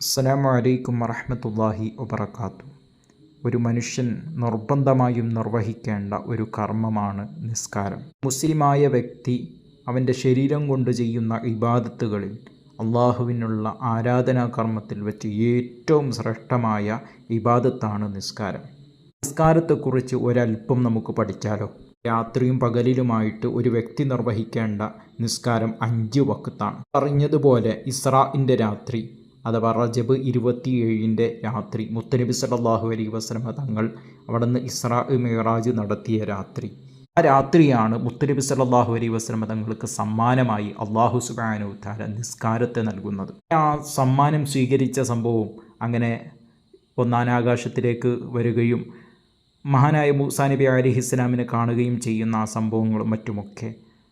അസ്സലാമു അലൈക്കും വറഹമത്തല്ലാഹി വബറകാത്തു. ഒരു മനുഷ്യൻ നിർബന്ധമായും നിർവഹിക്കേണ്ട ഒരു കർമ്മമാണ് നിസ്കാരം. മുസ്ലിമായ വ്യക്തി അവന്റെ ശരീരം കൊണ്ട് ചെയ്യുന്ന ഇബാദത്തുകളിൽ അള്ളാഹുവിനുള്ള ആരാധനാ കർമ്മത്തിൽ വെച്ച് ഏറ്റവും ശ്രേഷ്ഠമായ ഇബാദത്താണ് നിസ്കാരം. നിസ്കാരത്തെക്കുറിച്ച് ഒരല്പം നമുക്ക് പഠിച്ചാലോ? രാത്രിയും പകലിലുമായിട്ട് ഒരു വ്യക്തി നിർവഹിക്കേണ്ട നിസ്കാരം അഞ്ച് വക്കത്താണ് പറഞ്ഞതുപോലെ ഇസ്രാഇന്റെ രാത്രി അഥവാ റജബ് ഇരുപത്തിയേഴിന്റെ രാത്രി മുത്തനബി സല്ലല്ലാഹു അലൈഹി വസ്ലമ തങ്ങൾ അവിടെ നിന്ന് ഇസ്രാ മിറാജ് നടത്തിയ രാത്രി. ആ രാത്രിയാണ് മുത്തനബി സല്ലല്ലാഹു അലൈഹി വസ്ലമ തങ്ങൾക്ക് സമ്മാനമായി അള്ളാഹു സുബ്ഹാനഹു തആല നിസ്കാരത്തെ നൽകുന്നത്. ആ സമ്മാനം സ്വീകരിച്ച സംഭവം അങ്ങനെ ഒന്നാനാകാശത്തിലേക്ക് വരികയും മഹാനായ മൂസാ നബി അലൈഹി ഇസ്ലാമിനെ കാണുകയും ചെയ്യുന്ന ആ സംഭവങ്ങളും മറ്റുമൊക്കെ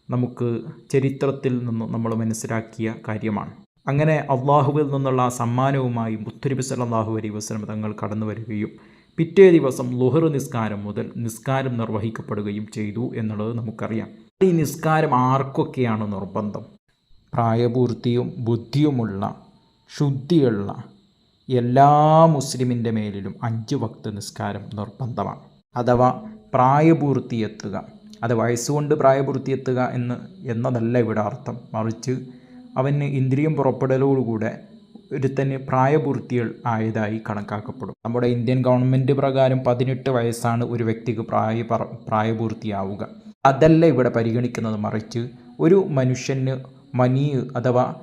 നമുക്ക് ചരിത്രത്തിൽ നിന്നും നമ്മൾ മനസ്സിലാക്കിയ കാര്യമാണ്. അങ്ങനെ അള്ളാഹുവിൽ നിന്നുള്ള സമ്മാനവുമായി മുത്തുനബി സല്ലല്ലാഹു അലൈഹി വസ്ലം തങ്ങൾ കടന്നു വരികയും പിറ്റേ ദിവസം ലുഹർ നിസ്കാരം മുതൽ നിസ്കാരം നിർവഹിക്കപ്പെടുകയും ചെയ്തു എന്നുള്ളത് നമുക്കറിയാം. ഈ നിസ്കാരം ആർക്കൊക്കെയാണ് നിർബന്ധം? പ്രായപൂർത്തിയും ബുദ്ധിയുമുള്ള ശുദ്ധിയുള്ള എല്ലാ മുസ്ലിമിന്റെ മേലിലും അഞ്ച് വക്ത് നിസ്കാരം നിർബന്ധമാണ്. അഥവാ പ്രായപൂർത്തി എത്തുക അത് വയസ്സുകൊണ്ട് പ്രായപൂർത്തി എത്തുക എന്ന് എന്നതല്ല ഇവിടെ അർത്ഥം. മറിച്ച് അവന് ഇന്ദ്രിയം പുറപ്പെടലോടുകൂടെ ഒരുത്തന് പ്രായപൂർത്തികൾ ആയതായി കണക്കാക്കപ്പെടും. നമ്മുടെ ഇന്ത്യൻ ഗവൺമെന്റ് പ്രകാരം പതിനെട്ട് വയസ്സാണ് ഒരു വ്യക്തിക്ക് പ്രായ പ്രായപൂർത്തിയാവുക. അതല്ല ഇവിടെ പരിഗണിക്കുന്നത്. മറിച്ച് ഒരു മനുഷ്യന് മനി അഥവാ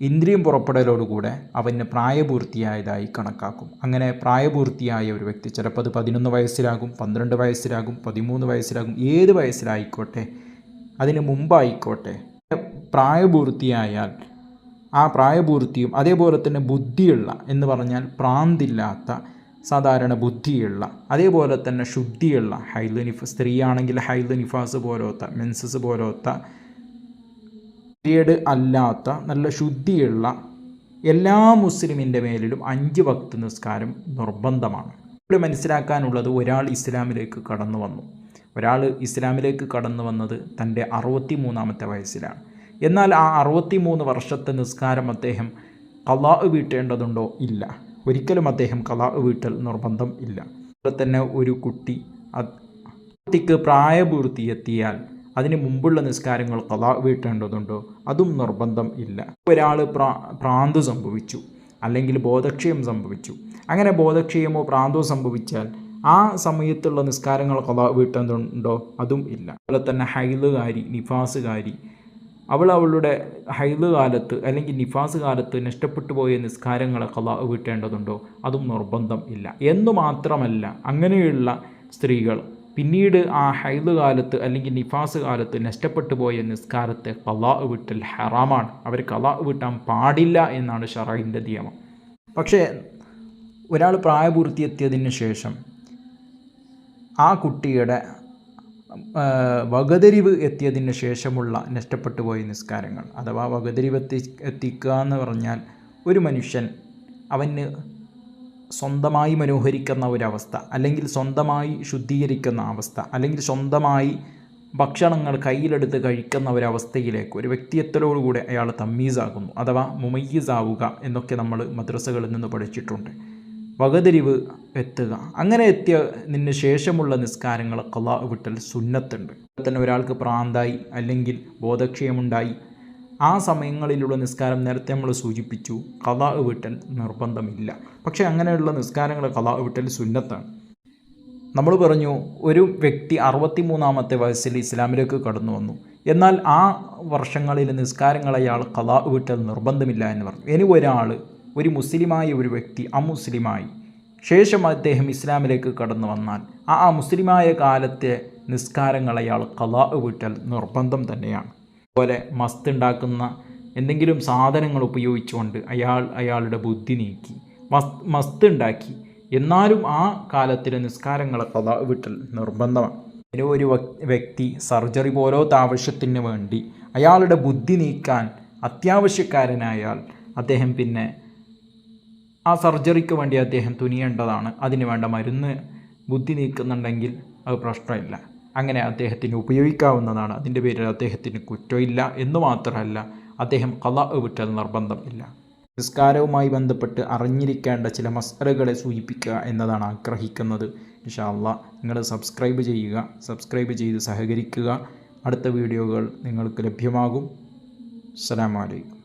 ഇന്ദ്രിയം പുറപ്പെടലോടുകൂടെ അവന് പ്രായപൂർത്തിയായതായി കണക്കാക്കും. അങ്ങനെ പ്രായപൂർത്തിയായ ഒരു വ്യക്തി ചിലപ്പോൾ അത് പതിനൊന്ന് വയസ്സിലാകും പന്ത്രണ്ട് വയസ്സിലാകും പതിമൂന്ന് വയസ്സിലാകും ഏത് വയസ്സിലായിക്കോട്ടെ അതിന് മുമ്പായിക്കോട്ടെ പ്രായപൂർത്തിയായാൽ ആ പ്രായപൂർത്തിയും അതേപോലെ തന്നെ ബുദ്ധിയുള്ള എന്ന് പറഞ്ഞാൽ പ്രാന്തില്ലാത്ത സാധാരണ ബുദ്ധിയുള്ള അതേപോലെ തന്നെ ശുദ്ധിയുള്ള ഹൈൽ നിഫ സ്ത്രീയാണെങ്കിൽ ഹൈൽ നിഫാസ് പോലത്തെ മെൻസസ് പോലത്തെ പീരിയഡ് അല്ലാത്ത നല്ല ശുദ്ധിയുള്ള എല്ലാ മുസ്ലിമിന്റെ മേലിലും അഞ്ച് വക്ത് നിസ്കാരം നിർബന്ധമാണ്. ഇവിടെ മനസ്സിലാക്കാനുള്ളത് ഒരാൾ ഇസ്ലാമിലേക്ക് കടന്നു വന്നു. ഒരാൾ ഇസ്ലാമിലേക്ക് കടന്നു വന്നത് തന്റെ അറുപത്തി മൂന്നാമത്തെ വയസ്സിലാണ്. എന്നാൽ ആ അറുപത്തി മൂന്ന് വർഷത്തെ നിസ്കാരം അദ്ദേഹം കലാ വീട്ടേണ്ടതുണ്ടോ? ഇല്ല. ഒരിക്കലും അദ്ദേഹം കലാ വീട്ടൽ നിർബന്ധം ഇല്ല. അതുപോലെ തന്നെ ഒരു കുട്ടി കുട്ടിക്ക് പ്രായപൂർത്തി എത്തിയാൽ അതിന് മുമ്പുള്ള നിസ്കാരങ്ങൾ കലാ വീട്ടേണ്ടതുണ്ടോ? അതും നിർബന്ധം ഇല്ല. ഒരാൾ പ്രാ പ്രാന്ത് സംഭവിച്ചു. അല്ലെങ്കിൽ ബോധക്ഷയം സംഭവിച്ചു. അങ്ങനെ ബോധക്ഷയമോ പ്രാന്തോ സംഭവിച്ചാൽ ആ സമയത്തുള്ള നിസ്കാരങ്ങൾ കഥ വീട്ടുന്നുണ്ടോ? അതും ഇല്ല. അതുപോലെ തന്നെ ഹൈലുകാരി നിഫാസുകാരി. അവൾ അവളുടെ ഹൈദ് കാലത്ത് അല്ലെങ്കിൽ നിഫാസ് കാലത്ത് നഷ്ടപ്പെട്ടു പോയ നിസ്കാരങ്ങളെ കഥ വീട്ടേണ്ടതുണ്ടോ? അതും നിർബന്ധം ഇല്ല. എന്ന് മാത്രമല്ല അങ്ങനെയുള്ള സ്ത്രീകൾ പിന്നീട് ആ ഹൈദ് കാലത്ത് അല്ലെങ്കിൽ നിഫാസ് കാലത്ത് നഷ്ടപ്പെട്ടു പോയ നിസ്കാരത്തെ കലാ വിട്ടൽ ഹറാമാണ്. അവർ കലാ വിട്ടാൻ പാടില്ല എന്നാണ് ഷറൈന്റെ നിയമം. പക്ഷേ ഒരാൾ പ്രായപൂർത്തിയെത്തിയതിന് ശേഷം ആ കുട്ടിയുടെ വകതിരിവ് എത്തിയതിന് ശേഷമുള്ള നഷ്ടപ്പെട്ടു പോയ നിസ്കാരങ്ങൾ. അഥവാ വകതിരിവ് എത്തി എത്തിക്കുക എന്ന് പറഞ്ഞാൽ ഒരു മനുഷ്യൻ അവന് സ്വന്തമായി മനോഹരിക്കുന്ന ഒരവസ്ഥ അല്ലെങ്കിൽ സ്വന്തമായി ശുദ്ധീകരിക്കുന്ന അവസ്ഥ അല്ലെങ്കിൽ സ്വന്തമായി ഭക്ഷണങ്ങൾ കയ്യിലെടുത്ത് കഴിക്കുന്ന ഒരവസ്ഥയിലേക്ക് ഒരു വ്യക്തിത്വത്തോടുകൂടെ അയാൾ തമ്മീസാകുന്നു. അഥവാ മുമയ്യസാവുക എന്നൊക്കെ നമ്മൾ മദ്രസകളിൽ നിന്ന് പഠിച്ചിട്ടുണ്ട്. വകതിരിവ് എത്തുക. അങ്ങനെ എത്തിയ എത്തിയതിന് ശേഷമുള്ള നിസ്കാരങ്ങൾ കലാ വിട്ടൽ സുന്നത്തുണ്ട്. തന്നെ ഒരാൾക്ക് പ്രാന്തായി അല്ലെങ്കിൽ ബോധക്ഷയമുണ്ടായി ആ സമയങ്ങളിലുള്ള നിസ്കാരം നേരത്തെ നമ്മൾ സൂചിപ്പിച്ചു കഥ വിട്ടൽ നിർബന്ധമില്ല. പക്ഷേ അങ്ങനെയുള്ള നിസ്കാരങ്ങൾ കഥ വിട്ടൽ സുന്നത്താണ്. നമ്മൾ പറഞ്ഞു ഒരു വ്യക്തി അറുപത്തി മൂന്നാമത്തെ വയസ്സിൽ ഇസ്ലാമിലേക്ക് കടന്നു വന്നു. എന്നാൽ ആ വർഷങ്ങളിൽ നിസ്കാരങ്ങൾ അയാൾ കഥ വിട്ടൽ നിർബന്ധമില്ല എന്ന് പറഞ്ഞു. ഇനി ഒരാൾ ഒരു മുസ്ലിമായ ഒരു വ്യക്തി അമുസ്ലിമായി. ശേഷം അദ്ദേഹം ഇസ്ലാമിലേക്ക് കടന്നു വന്നാൽ ആ മുസ്ലിമായ കാലത്തെ നിസ്കാരങ്ങൾ അയാൾ കലാ വിട്ടൽ നിർബന്ധം തന്നെയാണ്. അതുപോലെ മസ്ത് ഉണ്ടാക്കുന്ന എന്തെങ്കിലും സാധനങ്ങൾ ഉപയോഗിച്ചുകൊണ്ട് അയാൾ അയാളുടെ ബുദ്ധി നീക്കി മസ് എന്നാലും ആ കാലത്തിലെ നിസ്കാരങ്ങൾ കലാ വിട്ടൽ നിർബന്ധമാണ്. ഇനി ഒരു വ്യക്തി സർജറി പോലത്തെ ആവശ്യത്തിന് വേണ്ടി അയാളുടെ ബുദ്ധി നീക്കാൻ അത്യാവശ്യക്കാരനായാൽ അദ്ദേഹം പിന്നെ ആ സർജറിക്ക് വേണ്ടി അദ്ദേഹം തുനിയേണ്ടതാണ്. അതിന് വേണ്ട മരുന്ന് ബുദ്ധി നീക്കുന്നുണ്ടെങ്കിൽ അത് പ്രശ്നമില്ല. അങ്ങനെ അദ്ദേഹത്തിന് ഉപയോഗിക്കാവുന്നതാണ്. അതിന്റെ പേരിൽ അദ്ദേഹത്തിന് കുറ്റമില്ല എന്ന് മാത്രമല്ല അദ്ദേഹം കല വിട്ടൽ നിർബന്ധമില്ല നിസ്കാരവുമായി ബന്ധപ്പെട്ട് അറിഞ്ഞിരിക്കേണ്ട ചില മസലകളെ സൂചിപ്പിക്കുക എന്നതാണ് ആഗ്രഹിക്കുന്നത്. അള്ളാ നിങ്ങൾ സബ്സ്ക്രൈബ് ചെയ്യുക സബ്സ്ക്രൈബ് ചെയ്ത് സഹകരിക്കുക. അടുത്ത വീഡിയോകൾ നിങ്ങൾക്ക് ലഭ്യമാകും. അസ്സലാമു അലൈക്കും.